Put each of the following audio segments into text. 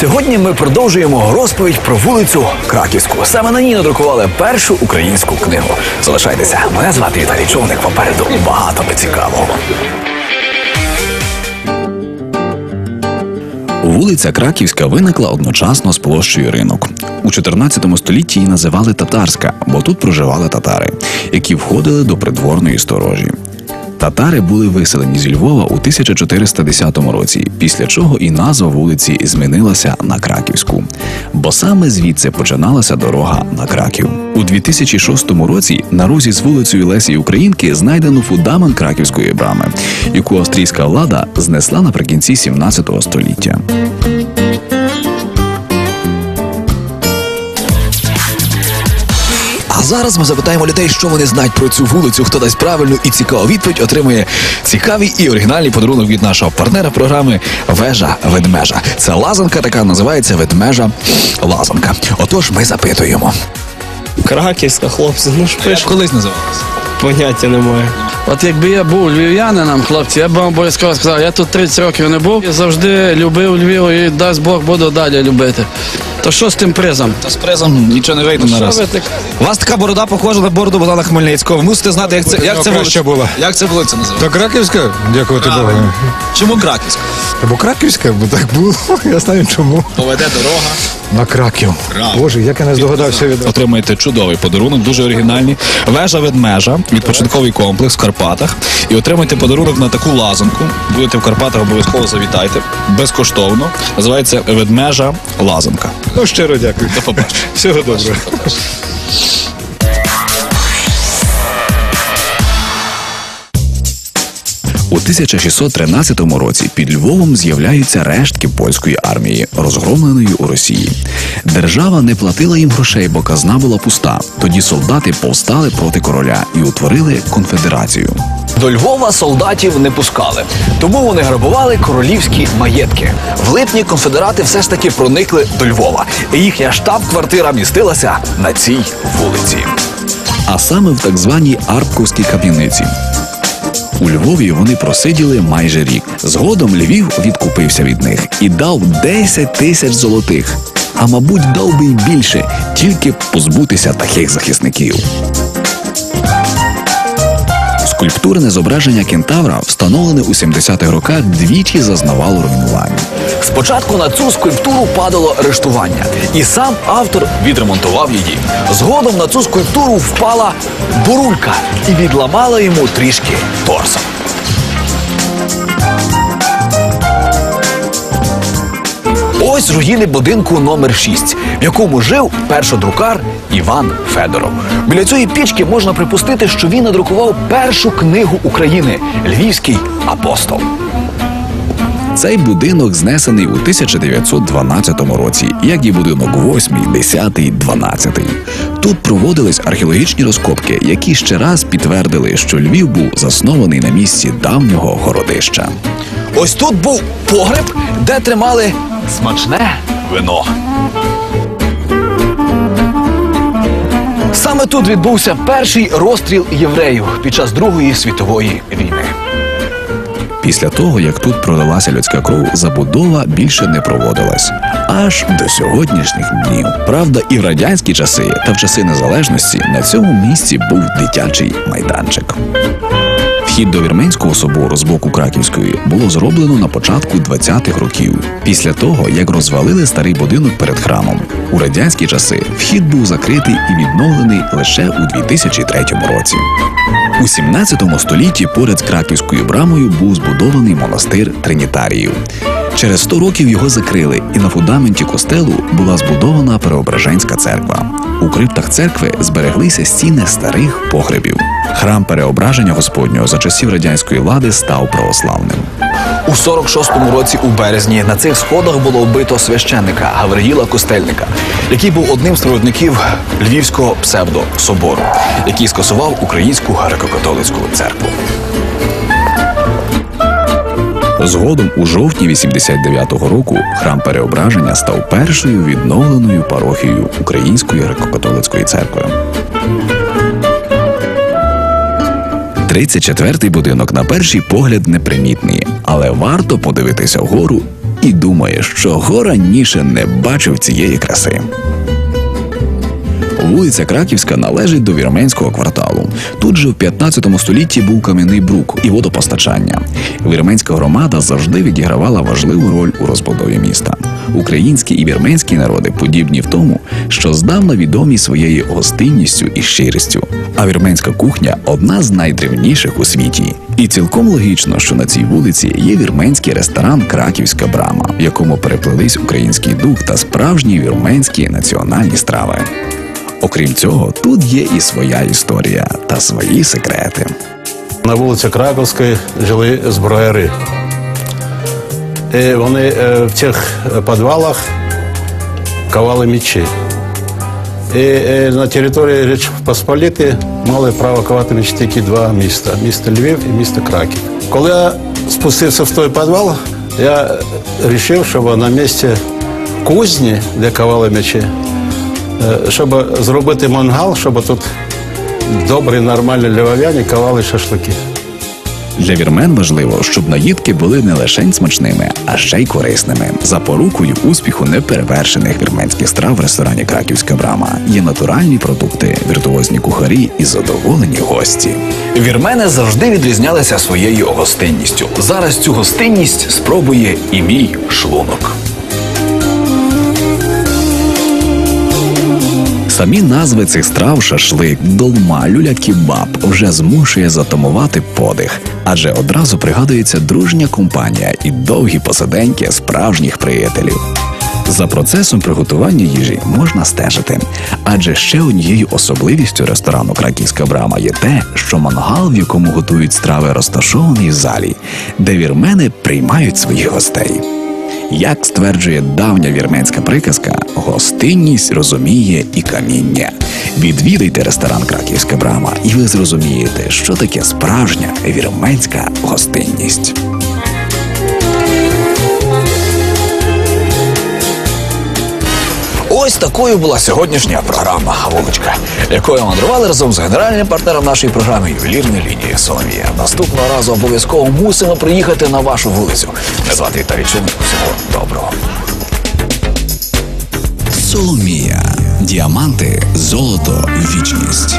Сьогодні ми продовжуємо розповідь про вулицю Краківську. Саме на ній надрукували першу українську книгу. Залишайтеся. Мене звати Віталій Човник. Попереду багато цікавого. Вулиця Краківська виникла одночасно з площею ринок. У 14 столітті її називали татарська, бо тут проживали татари, які входили до придворної сторожі. Татари були виселені зі Львова у 1410 році, після чого і назва вулиці змінилася на Краківську. Бо саме звідси починалася дорога на Краків. У 2006 році на розі з вулицею Лесі Українки знайдено фундамент Краківської брами, яку австрійська влада знесла наприкінці 17 століття. Зараз ми запитаємо людей, що вони знають про цю вулицю. Хто дасть правильну і цікаву відповідь, отримує цікавий і оригінальний подарунок від нашого партнера програми Вежа Ведмежа. Це лазанка, така називається ведмежа лазанка. Отож, ми запитуємо. Краківська, хлопці, ну ж Колись називалася. поняття немає. От якби я був львів'янином, хлопці, я б вам обов'язково сказав, я тут 30 років не був, я завжди любив Львів і дасть Бог буду далі любити. То що з тим призом? Та з призом нічого не вийде на Що раз. ви так? У вас така борода похожа на бороду Богдана Хмельницького. Ви мусите знати, як це, як це вулиця, була. Як це вулиця називається? Та Краківська, дякувати Богу. Чому Краківська? Бо Краківська, бо так було. Я знаю чому. Поведе дорога. На Краків. Правильно. Боже, як я не здогадався від Отримаєте чудовий подарунок, дуже оригінальний. Вежа ведмежа, відпочинковий комплекс в Карпатах. І отримайте подарунок на таку лазанку. Будете в Карпатах, обов'язково завітайте. Безкоштовно. Називається ведмежа лазанка. Ну, щиро дякую. До побачення. Всього доброго. У 1613 році під Львовом з'являються рештки польської армії, розгромленої у Росії. Держава не платила їм грошей, бо казна була пуста. Тоді солдати повстали проти короля і утворили конфедерацію. До Львова солдатів не пускали, тому вони грабували королівські маєтки. В липні конфедерати все ж таки проникли до Львова. І їхня штаб-квартира містилася на цій вулиці. а саме в так званій Арпковській кам'яниці. У Львові вони просиділи майже рік. Згодом Львів відкупився від них і дав 10 тисяч золотих. А мабуть, дав би й більше, тільки позбутися таких захисників. Скульптурне зображення кентавра, встановлене у 70-х роках, двічі зазнавало руйнувань. Спочатку на цю скульптуру падало арештування, і сам автор відремонтував її. Згодом на цю скульптуру впала бурулька і відламала йому трішки торса. Ось руїни будинку номер 6, в якому жив першодрукар Іван Федоров. Біля цієї пічки можна припустити, що він надрукував першу книгу України Львівський апостол. Цей будинок знесений у 1912 році, як і будинок 8, 10, 12. Тут проводились археологічні розкопки, які ще раз підтвердили, що Львів був заснований на місці давнього городища. Ось тут був погреб, де тримали смачне вино. Саме тут відбувся перший розстріл євреїв під час Другої світової війни. Після того, як тут пролилася людська кров, забудова більше не проводилась аж до сьогоднішніх днів. Правда, і в радянські часи та в часи незалежності на цьому місці був дитячий майданчик. Вхід до Вірменського собору з боку Краківської було зроблено на початку 20-х років, після того як розвалили старий будинок перед храмом. У радянські часи вхід був закритий і відновлений лише у 2003 році. У 17 столітті поряд з Краківською брамою був збудований монастир Тринітаріїв. Через 100 років його закрили, і на фундаменті костелу була збудована Преображенська церква. У криптах церкви збереглися стіни старих погребів. Храм Переображення Господнього за часів радянської влади став православним. У 46-му році у березні на цих сходах було вбито священника Гавриїла Костельника, який був одним з провідників Львівського псевдособору, який скасував українську греко-католицьку церкву. Згодом у жовтні 89-го року храм Переображення став першою відновленою парохією Української греко-католицької церкви. 34-й будинок на перший погляд непримітний, але варто подивитися вгору і думає, що го раніше не бачив цієї краси. Вулиця Краківська належить до вірменського кварталу. Тут же в 15 столітті був кам'яний брук і водопостачання. Вірменська громада завжди відігравала важливу роль у розбудові міста. Українські і вірменські народи подібні в тому, що здавна відомі своєю гостинністю і щирістю. А вірменська кухня одна з найдревніших у світі. І цілком логічно, що на цій вулиці є вірменський ресторан Краківська брама, в якому переплелись український дух та справжні вірменські національні страви. Окрім цього, тут є і своя історія та свої секрети. На вулиці Краковської жили зброяри. І вони е, в цих підвалах ковали мечі. І е, на території Річ Посполіти мали право ковати мечі тільки два міста місто Львів і місто Краків. Коли я спустився в той підвал, я вирішив, щоб на місці кузні, де ковали мечі, щоб зробити мангал, щоб тут добрі, нормальні львов'яні ковали шашлики. Для вірмен важливо, щоб наїдки були не лише смачними, а ще й корисними. Запорукою успіху неперевершених вірменських страв в ресторані Краківська брама є натуральні продукти, віртуозні кухарі і задоволені гості. Вірмени завжди відрізнялися своєю гостинністю. Зараз цю гостинність спробує і мій шлунок. Самі назви цих страв шашлик, долма, люля-кібаб вже змушує затамувати подих, адже одразу пригадується дружня компанія і довгі посиденьки справжніх приятелів. За процесом приготування їжі можна стежити, адже ще однією особливістю ресторану Краківська брама є те, що мангал, в якому готують страви, розташований в залі, де вірмени приймають своїх гостей. Як стверджує давня вірменська приказка, гостинність розуміє і каміння. Відвідайте ресторан Краківська брама, і ви зрозумієте, що таке справжня вірменська гостинність. Ось такою була сьогоднішня програма Вуличка, якою мандрували разом з генеральним партнером нашої програми ювелірної лінії Соломія. Наступного разу обов'язково мусимо приїхати на вашу вулицю. Не звати Віталій Чумик. Всього доброго. Соломія. Діаманти, золото, вічність.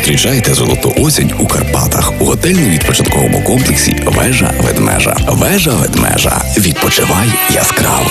Зустрічайте золоту осінь у Карпатах у готельно-відпочинковому комплексі Вежа Ведмежа. Вежа Ведмежа. Відпочивай яскраво.